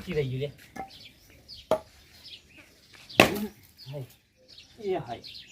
ઓટોમેટિકથી રહી ગયું લે એ હાય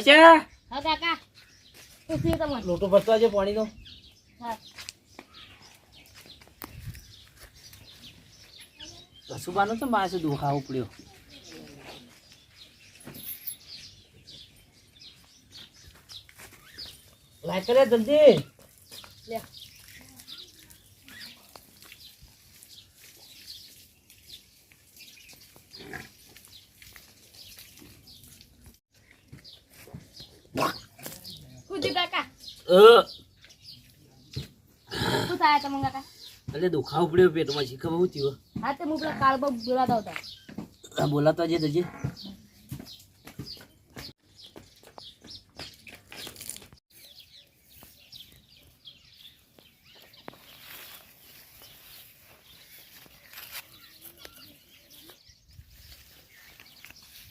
છે હા કાકા. શું થયું લોટો ભરતો આજે પાણીનો. હા. સુબાનો તો માસે દુખાવો પડ્યો? લાઈટ કરે જલ્દી. લે શું થયું કાકા અ, શું થાય તમે કાકા એટલે દુખાવો પડ્યો પેટમાં શી ખબર શું થયું હા તે હું પેલા કાળબો બોલાતા હતા. બોલાતો આજે જજે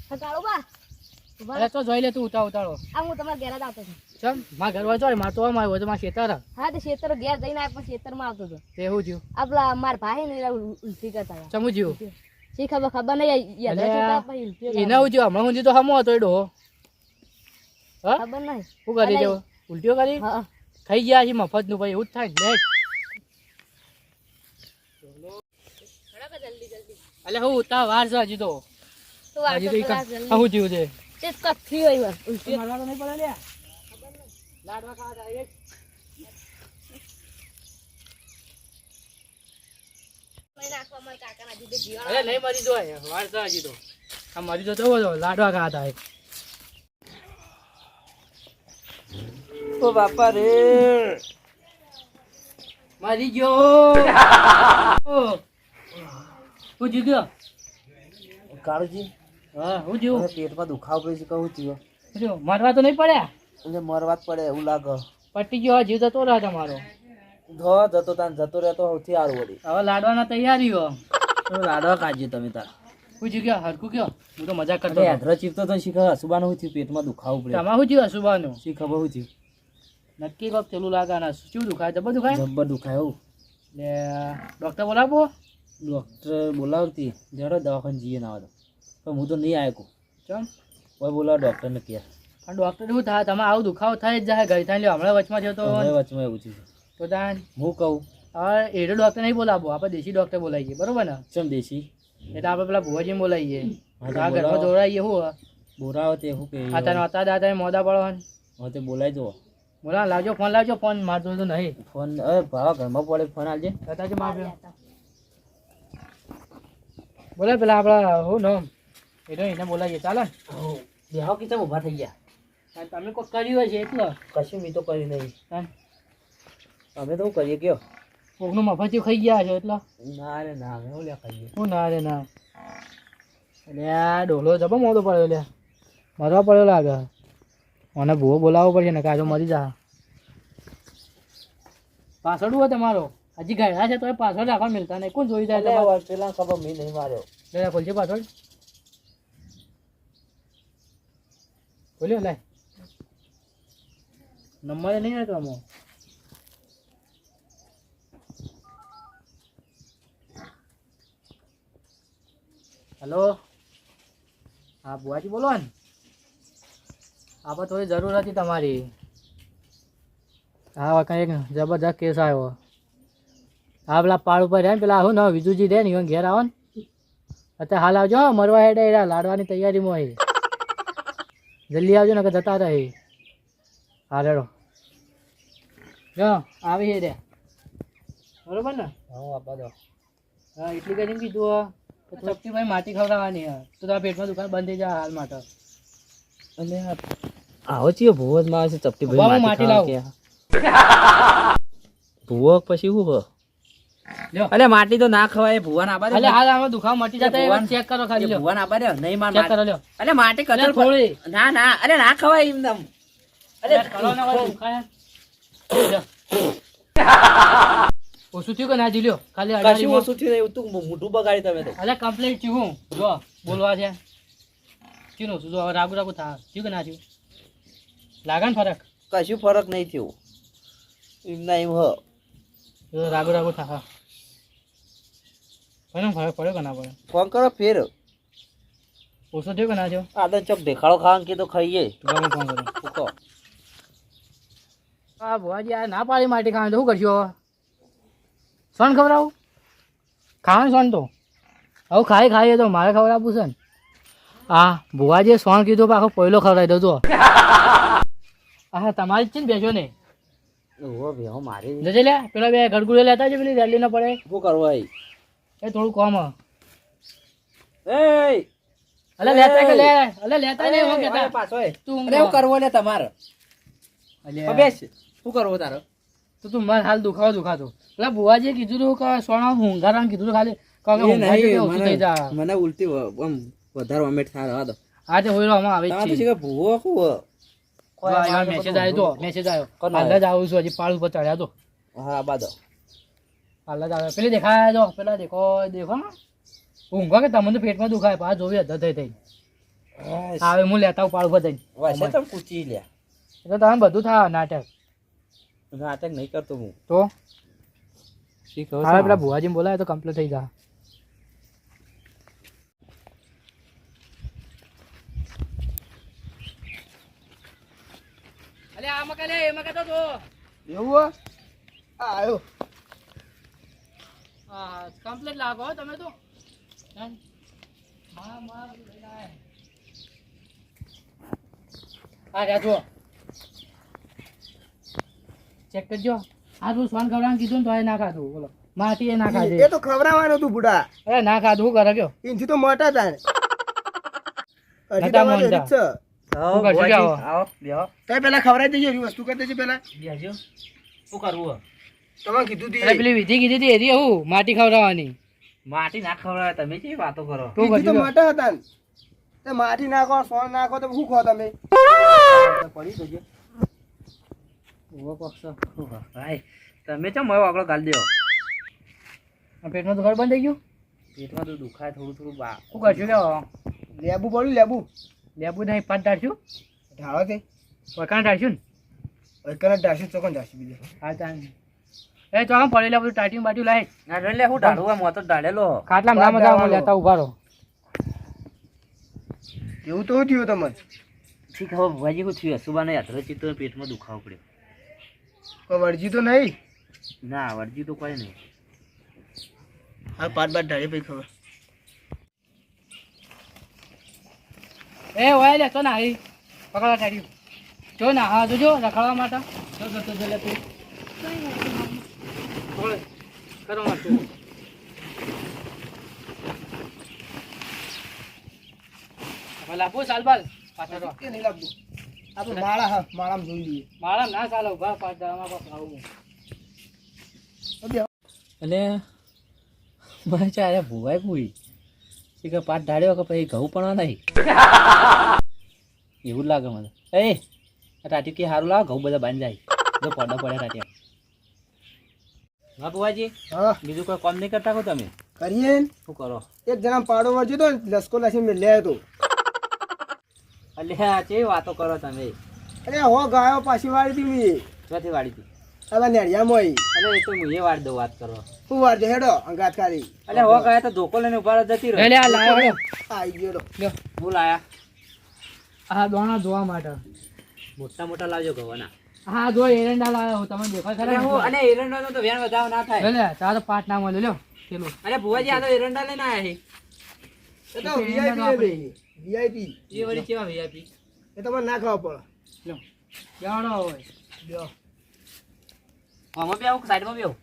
હા કાળુબા ઊભા રહો. અરે તો જોઈ લે તું ઉતાર ઉતારો. આ હું તમારા ઘેર જ આવતો છું. ચમ મારા ઘર વાળો મારે તો મારે હોય તો મારા ખેતર હા તે ખેતર ઘેર જઈને આવ્યો પણ ખેતરમાં આવતો હતો. તે હું થયું? આપલા પેલા મારા ભાઈ ને ઉલટી કરતા હતા. ચમું થયું? શી ખબર ખબર નહીં યાદ એને થયું હમણાં સુધી તો હમો હતો હા. ખબર નહીં. શું કરી દેવો? ઉલટીઓ કરી? હા. ખાઈ ગયા છે મફતનું ભાઈ એવું જ થાય ને જલ્દી હું ઉતા વાર છે હજી તો. હજી તો શું થયું છે? તે કથ્થી હોય વાર ઉલટી. મારવા તો નહીં પડે લ્યા. લાડવા ખાવા direct. નાખવા મારા કાકાના જીભે જીવાણું. અરે નહીં મરી જોય વાર છે હજી તો. આ મરી જો તો લાડવા થાય. ઓ બાપા રે. મરી ગયો. હું જીગ્યો. કાળુજી. હા હું જીવું? પેટમાં દુખાવો પડે છે કહું થયું મરવા તો નહીં પડ્યા? એટલે મરવા જ પડે એવું લાગે. પટી ગયો જીવ જતો રહે તમારો. ધો જતો તાન જતો રહેતો સૌથી સારું વળી. હવે લાડવાના તૈયારીઓ. લાડવા કાઢજો તમે તાર. હું જીગ્યો હરકું કયો હું તો મજા કરતો. યાદરા ચીપતો તો શીખ હસુબાનું શું થયું પેટમાં દુખાવું પડે તમારું શું થયું સુબાનું? શી ખબર શું થયું? નક્કી કોક પેલું લાગવાના શું દુખાય? જબર દુખાય? જબર દુખાય એવું લે ડોક્ટર બોલાવો ડૉક્ટર બોલાવતી જડો દવાખાને જઈએ ના તો. પણ હું તો નહીં આવ્યો ચમ કોઈ બોલાવો ડૉક્ટરને કહે. પણ ડોક્ટર શું થાય તમે આવું દુખાવો થાય જ જાય ગઈ થાય લ્યો હમણાં વચમાં થયો તો. વચમાં એવું છે. તો તાન હું કહું? હવે એડો ડોક્ટર નહીં બોલાવો આપણે દેશી ડોક્ટર બોલાવીએ બરોબર ને? ચમ દેશી? એટલે આપણે પેલા ભુવાજી બોલાવીએ આ ઘરમાં દોડાવીએ જોડાઈએ શું બોરાવો તે શું કે આ તને હતા દાદા મોદા પડવાનું. હવે તે બોલાવી દો. બોલા લાવજો ફોન લાવજો ફોન મારતો તો નહીં. ફોન અરે ભાવા ઘરમાં પડે ફોન આવજે બતાવજો મારજો બોલે પેલા આપણા હું નામ. એનો એને બોલાવીએ. ચાલે? બેહો કે તમે ઊભા થઈ ગયા. તમે કોઈ કર્યું હોય છે એટલો? કશું મેં તો કરી નહીં. અમે તો કરીએ કયો? કોકનું મફતિયું ખાઈ ગયા છે એટલો? ના રે ના અમે હું લ્યા ખાઈએ? હું ના રે ના. એટલે આ ડોલો જબો મોડો પડ્યો લે મરવા પડ્યો લાગે મને ભૂવો બોલાવવો પડશે ને કાજો મરી જા પાછળ હોય તમારો. હજી ગયા છે તો પાછળ રાખવા મિલતા નહીં. કોણ જોઈ જાય ઓસ્ટ્રેલિયા ખબર મેં નહીં માર્યો. લે ખોલજે પાછળ. ખોલ્યો લાય. નંબર નહીં આવતો આમાં હેલો? હા બુઆજી બોલો ને. આપણે થોડી જરૂર હતી તમારી. હા કંઈક જબરજસ્ત કેસ આવ્યો. હા પેલા પાડ ઉપર રહે ને પેલા આવું ને વિજુજી રહે ને ઘેર આવો ને. અત્યારે હાલ આવજો હો, મરવા હેડે લાડવાની તૈયારીમાં હોય. જલ્દી આવજો ને કે જતા રહે. હા રેડો. જો આવી હેડે બરોબર ને? હા આપવા દો હા એટલી કરીને કીધું ચપટી ભાઈ માટી ખવડાવવાની હે. તો તારા પેટમાં દુકાન બંધ થઈ જાય હાલ માટે. અને આવો છીએ ભૂવો માં આવે છે ચપટી ભાઈ માટી લાવું. ભૂવો પછી શું હો? લ્યો. અલે માટી તો ના ખવાય ભુવન આબા અલે હાલ આમાં દુખાવ મટી જતા ભગવાન. ચેક કરો ખાલી લ્યો. ભૂવા ના બારે નહીં માર ચેક કરો લ્યો. અલે માટી અલે થોડી. ના ના અરે ના ખવાય એમ દમ અરે કરો ના દુખાય. ઓછું થયું કે ના જી લ્યો ખાલી કશું. ઓછું થયું નહીં તું મોઢું બગાડી તમે તો. અલે કમ્પ્લીટ થયું હું. જો બોલવા છે. ચીનો છું જો રાગુ રાગુ થા થયું કે ના થયું? લાગે ફરક? કશું ફરક નહીં થયું. એમ ના એમ હ. રાગુ રાગુ થા હા. પણ ફરક પડ્યો કે ના પડ્યો? ફોન કરો ફેર. ઓછો થયો કે ના થયો? આદન ચોક દેખાડો ખાવાનું કે ખાઈએ. ફોન કર્યો હા ભુવાજી આ ના પાડી માટી ખાવાનું તો શું કરશો? હવે સોન ખવડાવું? ખાવાનું સોન તો. હવે ખાઈ ખાઈએ તો મારે ખવડાવવું છે ને. હા ભુવાજીએ સોન કીધું પાછો આખો પહેલો ખવડાવી દઉં તો. હા તમારી જ છે ને બેસો ને? ઓહો બેહો મારી. જજે લે પેલા બે ગડગુડે લેતા છે પેલી રેલી ના પડે. શું કરવું એ થોડું કોમ એ અલે લેતા કે લે? અલે લેતા નહીં હું કેતા પાછો તું અરે એવું માં. લે તમારે. અલ્યા. બેસ. શું કરવું તારે? તો તું મારે હાલ દુખાવો દુખાતો. પેલા ભુવાજીએ કીધું તું કે કીધું ખાલી. કે એ ઊંઘાય નહીં, તો ઓછું થઈ જા. મને- મને ઉલટી આમ વધારે વોમિટ થાય હા આજે આમાં આવે છે. કે ભુવો શું મેસેજ આવ્યો તો. મેસેજ આવ્યો હાલ જ આવું છું હજી પાળ ઉપર ચડ્યા તો. હા બાદો. હાલ જ પેલી દેખાય જો પેલા દેખો દેખો ઊંઘો કે તમને તો પેટમાં દુખાય પા જોવી અધર થઈ થઈ. આવે હું લેતા ઉપાડ ઊભા ઉપર વાસે તમે પૂછી લ્યા એટલે તમે બધું થા નાટક. નાટક નહીં કરતો હું. તો? શીખો હવે પેલા ભુવાજી બોલાય તો કમ્પ્લીટ થઈ જા. અલે આ મકા લે એ મકા તો જો. એવું આવ્યો. હા કમ્પ્લીટ લાગો તમે તો. હા માર લઈ આય. હા રહ્યા જુઓ. ચેક કરજો. આ તું સ્વાન ખવડાવવાનું કીધું ને તો એ ના ખાધું. બોલો. માટી એ ના ખાધી. એ તો ખવડાવવાનું હતું બુડા. અરે ના ખાધું શું કરે કયો એનથી તો મોટા. છે. બેહો. તમે પેલા ખવડાવી દેજો વસ્તુ કરી દેજો પેલા શું કરવું હો? તમે કીધું તી. પેલી વિધિ કીધી હતી એરી હું માટી ખવડાવવાની. માટી ના ખવડાવે તમે કેવી વાતો કરો? તું તો કરજો હતા ને. તે માટી નાખો સોન નાખો તો શું ખો તમે? પડી જજો ઊભો પક્ષ. ભાઈ તમે ચમ હવે આગળ ગાલ દો. પેટમાં તો ઘર બંધ થઈ ગયું. પેટમાં તો દુખાય થોડું થોડું બા શું કરશું કે લેબુ પડ્યું લેબુ. લેબુ નહીં પાંચ ટાળશું ઢાળો તે. વખાણ ટાળશું ને? એકને ઢાસી ચોકન ઢાસી બીજે. હા તાન. એ તો આમ પડેલા બધું ટાટી બાટી લાય. ના એટલે હું ઢાળું મો તો ઢાળેલો. ખાટલામાં ના મજા મો લેતા ઊભા રહો એવું તો થયું તમને ઠીક હવે ભાજી હું થયું? સુબાને યાત્રા ચિત્તો પેટમાં દુખાવો પડ્યો. કોઈ વળજી તો નહીં? ના વરજી તો કોઈ નહીં. હા પાટ બાટ ઢાળી પછી ખબર. એ ઓય લે તો ના પકડા ટાડી જો ના હા જોજો રખડવા માટે. જો જતો જો લે તું પકડ. કરો મારતું હવે લાપુ સાલબાલ પાછળ. એ નહીં લાગતું આપું ને. માળા હા માળામાં જોઈ લઈએ મારા ના ચાલો ઊભા પાછ દાવામાં પાછ આવું એટલે મને ચાલે ભુવાય પૂરી કે પાટ ઢાળ્યો કે પછી ઘઉં પણ નહીં એવું લાગે મને એ ટાટી કે સારું લાવો, ઘઉં બધા બાંધી જાય જો પડો ટાટિયા હા બુવાજી હા. બીજું કોઈ કામ નહીં કરતા કો તમે? કરીએ શું કરો? એક જણા પાડો વળજો તો લસકો લાસી મેં લે તો. અલ્યા કેવી વાતો કરો તમે? અરે હો ગાયો પાછી વાળી હતી મેં ક્યાંથી વાળી હતી હવે નેડિયામાં ઈ. અરે એ તો હું એ વાળી દઉં વાત કરો. શું છે? હેડો અંગાત કરી અલે હો ગાયા તો ધોકો લઈને ઊભા જતી રહો. આ લાયો. આઈ ગયો. લ્યો. હું લાયા? આ દોણા જોવા માટે. મોટા મોટા લાવજો ઘઉંના હા જો એરંડા લાવ્યો તમે દેખાય ખરા. હું અને એરંડા તો વેણ વધારો ના થાય. લે લે તારો પાટ ના મળે લ્યો પેલો. અરે ભુવાજી આ તો એરંડા લઈને આયા એ તો વીઆઈપી. VIP. એ વળી કેવા વીઆઈપી એ તમારે ના ખાવા પડે. લ્યો જાણો હોય લ્યો. આમાં બે આવું સાઈડમાં બે આવું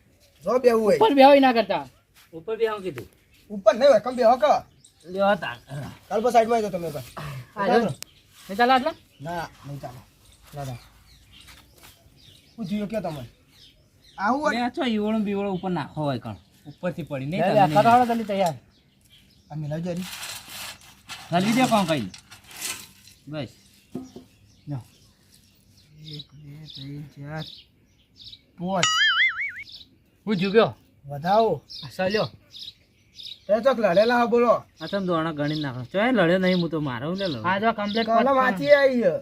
જો બેવું હોય. પણ બેહોય ના કરતા. ઉપર બે આવું કીધું. ઉપર નહીં હોય કમ બેહો કા. લ્યો હતા કાલ પર સાઈડમાં આવી જાઓ તમે પણ. આ જો. ને ચાલો આટલા? ના નહીં ચાલો. દાદા થયું કે તમે આવું આ ચો ઈવળો બીવળો ઉપર નાખો હોય કણ. ઉપરથી પડી નહીં લે, તમે લે, નહીં. કરો, તૈયાર. આ મિલાવ જરી. હલવી દે કોણ કઈ? બસ. નો એક બે ત્રણ ચાર પાંચ. હું જુગ્યો વધાવો. ચાલ્યો એ ચોક લડેલા હા બોલો. આ તમે દોણા ગણી નાખો. ચો એ લડ્યો નહીં હું તો મારો લે લડો. આ જો કમ્પ્લીટ વાંચી આવી છે.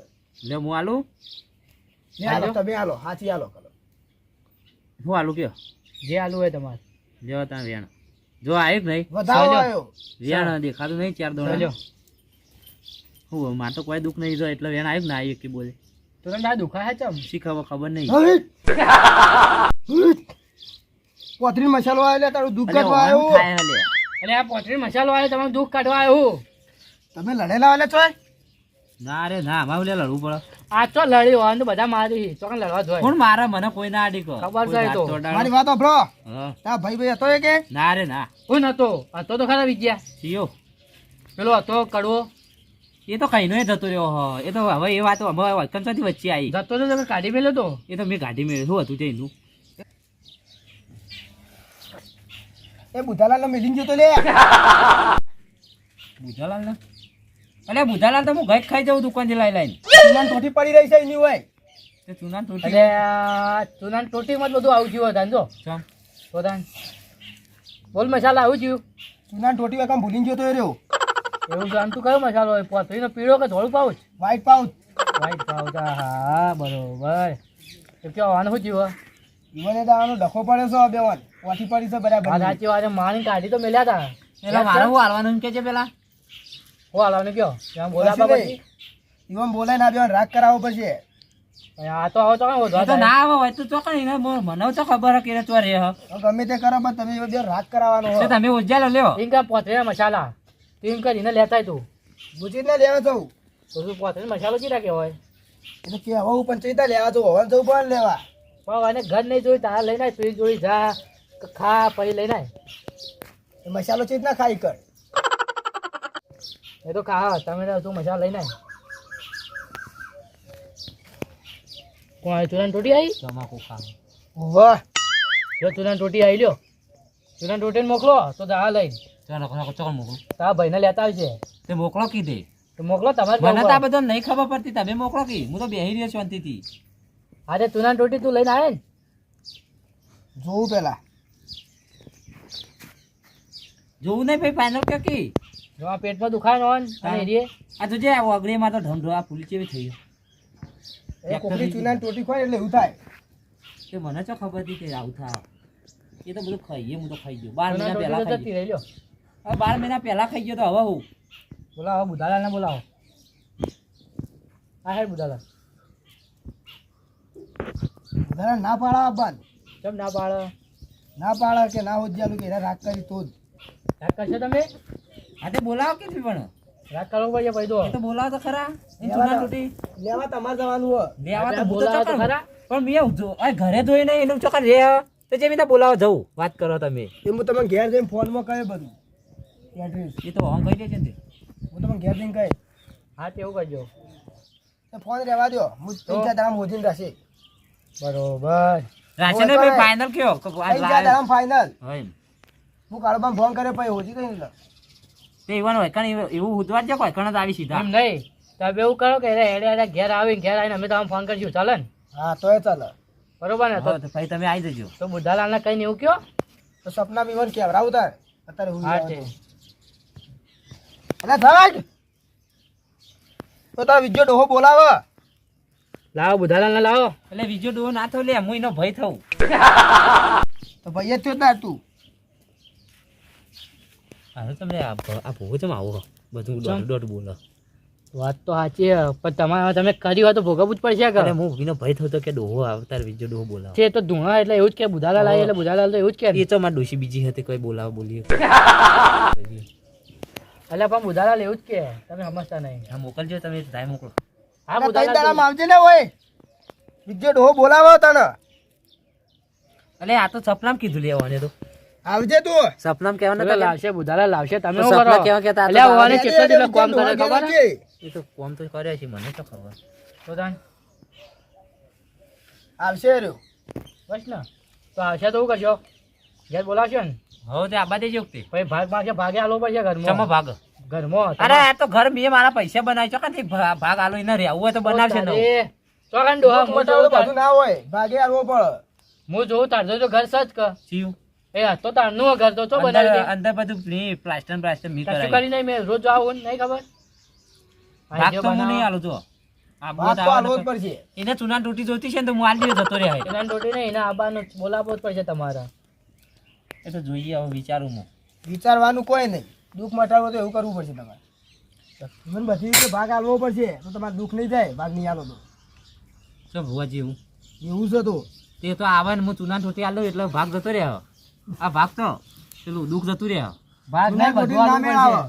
લે હું આલું. હાલો હાલો. તમે હાલો હાચી હાલો કલમ હું આલું કયો? જે આલુ હોય તમારે. લેવા ત્યાં વેણ. જો આવ્યું કે નહીં? વધાવો આવ્યો વેણ દેખાતું નહીં ચાર દોણા. ચાલ્યો. હું મારે તો કોઈ દુઃખ નહીં જો એટલે વેણ આવ્યું ને ના આવ્યું કે બોલે. તો તમને આ દુખાય છે ચમ? ખબર ખબર નહીં. પોતરી મસાલો આવ્યો તારું દુઃખ કાઢવા આવ્યો. એટલે આ પોતરી મસાલો આવે તમારે દુઃખ કાઢવા આવ્યું. તમે લડેલા આવેલા છો ના રે ના મારે લે લડવું પડે. આ તો લડી હોય તો બધા મારી તો લડવા જોઈએ કોણ મારે? મને કોઈ ના અડી ખબર છે તો. મારી વાત સાંભળો. તા ભાઈ ભાઈ હતો કે? ના રે ના. હું નતો. હતો તો ખરા વિજ્યા સીયો પેલો હતો કડવો. એ તો કઈ નો જતો રહ્યો હ એ તો હવે એ વાત હવે કંસાથી વચ્ચે આવી. જતો તો તમે કાઢી મેલ્યો તો? એ તો મેં ગાડી મેળવી. શું હતું તેનું એ બુધાલાલ મિલિંગ જતો લે. બુધાલાલ ને અલે બુધાલાલ તો હું ગઈ ખાઈ જાઉં દુકાનથી લાઈ લઈને. ચૂનાન ટોટી પડી રહી છે એની હોય. તે ચૂનાન તૂટી અરે ચૂનાન ટોટીમાં જ બધું આવું ગયું હતા જો. ચમ. તો તાન બોલ મસાલા આવું ગયું ચૂનાન ટોટી કામ ભૂલી તો રહ્યો. એવું જાન આમ તું કયો મસાલો હોય? પોતરીનો પીળો કે ધોળું pouch? White pouch white pouch હા બરોબર. તો કેવું આનું શું થયું ઈવને દાવાનો ડખો પડ્યો છે બેવાન ઓછી પડી છે બરાબર. સાચી વાત માણી કાઢી તો મેલ્યા હતા પેલા મારું હાલવાનું કે છે પેલા? હું હાલવાનું કયો? ત્યાં બોલાવા પછી? ઈવન બોલાય ના બેવાન રાગ કરાવવો પડશે. આ તો આવો તો તો ના આવો હોય તો ચોકણ એને મ- મને તો ખબર કે ચો રે હવે ગમે તે કરો પણ તમે બે રાગ કરાવવાનો તે તમે ઉજાલો લ્યો ઈંકા પોતરીના મસાલા. તું એમ કરીને લેતા તું. બુચી ને લેવા જવું. તો તું પોતરી મસાલો ચી રાખે હોય? એટલે કે કહેવું પણ ચેતા લેવા જવું? હવન જવું પણ લેવા. પણ આને ઘર નહીં જોઈ તારા લઈને તું એની જા ખા પછી લઈને. મસાલો ચીજ ના ખાઈ કર? એ તો ખા તમે તો મસાલા લઈને. કોણ આવી ટોટી આવી તમાકુ ખાવ વાહ. જો ચૂનાની ટોટી આવી લ્યો. ચૂનાની ટોટીને મોકલો તો જા લઈને. ચાલો ચાલો ચોકણ મોકલો તારા ભાઈને લેતા આવશે તે મોકલો કીધે. તો મોકલો તમારે મને તો નહીં ખબર પડતી તમે મોકલો કી. હું તો બેહી રહ્યો શાંતિથી. અરે ચૂનાની ટોટી તું લઈને આવે ને? જોવું પેલા. જોવું નહીં ભાઈ ફાઇનલ કે કી? જો આ પેટમાં દુખાય ને ઓન અને એરીએ આ તો જે આ ઓગળીમાં તો ઢંઢો આ ફૂલી કેવી થઈ ગયો? એ કોકરી ચૂનાની ટોટી ખોય એટલે એવું થાય કે મને ચો ખબર હતી કે આવું થાય. એ તો બધું ખાઈએ હું તો ખાઈ ગયો. બાર મહિના પહેલા ખાઈ ગયો. રહી હવે બાર મહિના પહેલા ખાઈ ગયો તો હવે હું? બોલાવો બુધાલાલને બોલાવો. આ હે બુધાલાલ. બુધાલાલ ના પાડા બંધ કેમ ના પાડો? ના પાડો કે ના હોજ્યાલું કે રાગ કરી તો જ. રાગ કરશો તમે? હા તે બોલાવો કે પણ? રાત કાળો ભાઈ ભાઈ તો એ તો બોલાવો તો ખરા. એ ચૂના તૂટી. લેવા તમારે જવાનું હો લેવા તો બોલાવો તો ખરા. પણ મેં જો આ ઘરે જોઈને એનું ચોકન રે તો જે રીતે બોલાવો જવું વાત કરો તમે. એ હું તમને ઘેર જઈને ફોનમાં કહે બધું. એડ્રેસ એ તો હું કહી દેશે ને હું તમને ઘેર જઈને કહે. હા તેવું કરજો. તો ફોન રહેવા દો હું ચાર દામ હોજીને રહેશે. બરોબર. રાશન ભાઈ ફાઇનલ કયો? આ ફાઇનલ હોય હું કાળબાન ફોન કરે પછી હોજી કઈ નહીં તે ઈવન હોય એવું- એવું ઉતવાર છે કોઈ કણ જ આવી સીધા. એમ નહીં. તમે એવું કરો કે એડે એડે ઘેર આવીને ઘેર આવીને અમે તમને ફોન કરશું. ચાલે ને? હા તો એ ચાલે. બરોબર ને? તો ભાઈ તમે આવી જજો. તો બુધાલાલને કઈ એવું કયો? તો સપના બીવન કેવરાવું તાર. અત્યારે હું હા છે અરે થાક. તો તાર વિજ્યો ડોહો બોલાવો. લાવો બુધાલાલને લાવો. એટલે વિજ્યો ડોહો ના થયો લે હું એનો ભય થઉં. તો ભાઈ જ થયો તાર તું. હવે તમને આ આ ભોગો ચમ આવો બધું? દોઢ દોઢ બોલો. વાત તો સાચી પણ તમારે તમે કરી હોય તો ભોગવવું જ પડશે કે હું એનો ભય થતો કે ડોહો આવતાર બીજો ડોહો બોલાવો. છે તો ધૂણા એટલે એવું જ કે બુધાલાલ આવી એટલે બુધાલાલ તો એવું જ કે. એ તો મારી ડોશી બીજી હતી કોઈ બોલાવો બોલીએ. એટલે પણ બુધાલાલ લેવું જ કે તમે સમજતા નહીં. હા મોકલજો તમે ટાઈમ મોકલો. હા ત્રણ બુધાલાલ દાડામાં આવજે ને હોય. વિજ્યો ડોહો બોલાવો તને. અને આ તો સપનામ કીધું લેવાને તો. આવજે તું. સપનામ કેવા નતા લાવશે બુધાલા લાવશે તમે શું સપના કરો? કેવા કેતા? અલ્યા ઓવાને કેટલો કેટલો આવજે, કરે ખબર? એ તો કોમ તો કર્યા છે મને તો ખબર. તો તાન આવશે રે બસ ને. તો આવશે તો કરજો ઘેર બોલાવશો ને? હવે તે આબા દેજો વખતે ભાઈ ભાગ માગશે ભાગે આલો પડશે ચમો ઘરમાં ભાગ? ઘરમાં અરે આ તો ઘર મેં મારા પૈસા બનાવી છો કે ભાગ આલો ઇને રહેવું હોય તો બનાવશે ને તો હું મોટા જોઉં બધું ના હોય. ભાગે આવવો પડે હું જોઉં તાર જો ઘર સજ કર ચીયું. એ હા તો તારનું ઘર તો તો બનાવી દે. અંદર બધું પ્લી- પ્લાસ્ટર પ્લાસ્ટર મી કરાય કરી નહીં મે રોજ આવું નહીં ખબર? ભાગ તો હું આલો જો એને ચુના તૂટી જોતી છે ને તો હું આલી દીધો જતો રહે. એના ટોટી નહીં એના આબાનું બોલાવો જ પડશે તમારા. એ તો જોઈએ હવે વિચારું હું. વિચારવાનું કોઈ નહીં. દુઃખ મટાવો તો એવું કરવું પડશે તમારે. મને બધી રીતે ભાગ આલવો પડશે તો તમારે દુઃખ નહીં જાય ભાગ નહીં આલો તો. શું ભુવાજી એવું એવું છે તો. તે તો આવે ને હું ચુના તૂટી આલો એટલે ભાગ જતો રહે આ ભાગ તો પેલું દુઃખ જતું રહે. ભાગ નહીં બધું આલવું.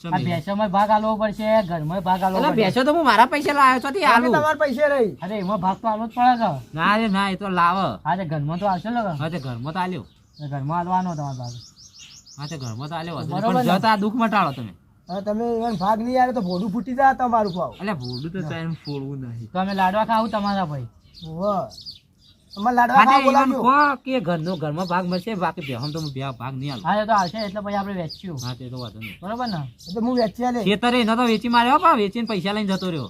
પડશે. આ ભેંસોમાં ભાગ આલવો પડશે ઘરમાં ભાગ આલવો પડશે. બેસો તો હું મારા પૈસા લાવ્યો છો તે આલું. પૈસે રહી. અરે એમાં ભાગ તો આલવો જ પડે કે ના રે ના એ તો લાવ. હા તે ઘરમાં તો આવશે ને હા તે ઘરમાં તો આલ્યો. ઘરમાં આલવાનો તમારો ભાગ. હા તે ઘરમાં તો આલ્યો? પણ જતા દુઃખ મટાડો તમે. તમે ભાગ નહીં આવે તો ભોડું ફૂટી જાય તમારું ભાવ. એટલે ભૂલું તો ફોડવું નહીં. તમે લાડવા ખાવું તમારા ભાઈ. ઓહો. કે ઘરનો ઘરમાં ભાગ મળશે બાકી બેહમ તો ભાગ નહીં હા તો આવશે એટલે પછી આપણે વેચ્યું હા તે તો વાંધો નહીં. બરોબર ને? એટલે હું વેચી આલે ખેતરે એનો તો માર્યો પણ વેચીને પૈસા લઈને જતો રહ્યો.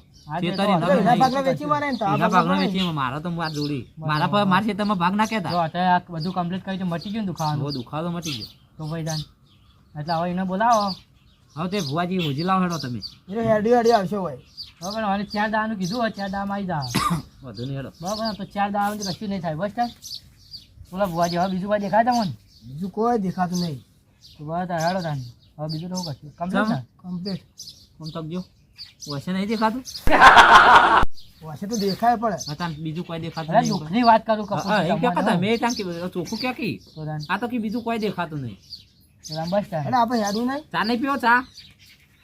બોલાવો. હવે તે ભુવાજી હોજી લાવો હેડો તમે. હેડી હેડી આવશે હોય. બરાબર હવે ચાર દાવાનું કીધું હોય ચાર દામ આવી દા વધુ નહીં હેડો બરાબર તો ચાર દાવાનું કશું નહીં થાય બસ થાય બોલા ભુવાજી હવે બીજું કોઈ દેખાય તમને? બીજું કોઈ દેખાતું નહીં. તો બસ તાર હેડો તાને હવે બીજું તો કશું કમ્પ્લીટ કમ્પ્લીટ કોમ તકજો વસે નહીં દેખાતું? વસે તો દેખાય પડે તાન બીજું કોઈ દેખાતું નહીં દુઃખની વાત કરું હા, હા, એ કે ક્યાં મેં તાન કે ચોખ્ખું ક્યાં કી આ તો કી બીજું કોઈ દેખાતું નહીં. બસ થાય એટલે આપણે હેડું નહીં? ચા નહીં પીવો ચા?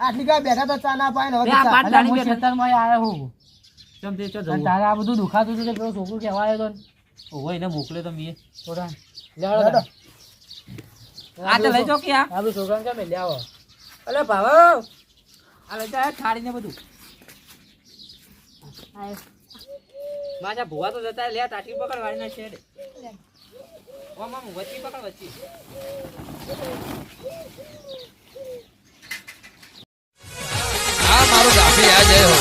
આટલી કાંઈ બેઠા તો ચા ના પાય ને હવે તો દાણી આવ્યો હું ચમ તે ચો જવું? તારે આ બધું દુખાતું હતું પેલો છોકરો આવ્યો હતો ને એને મોકલે તો મેં થોડા તાન લે હેડો હેડો. તાન. આ તો લઈ જો કે આ બધું છોકરાને કેમ લે આવો અલે ભાવ. આ લઈ જા થાળીને બધું. આયો. માજા ભુવા તો જતા લે તાટી પકડ વાળી ના છેડે ઓ મામુ વચ્ચી પકડ વચ્ચી. આ મારું ગાફી આ જય હો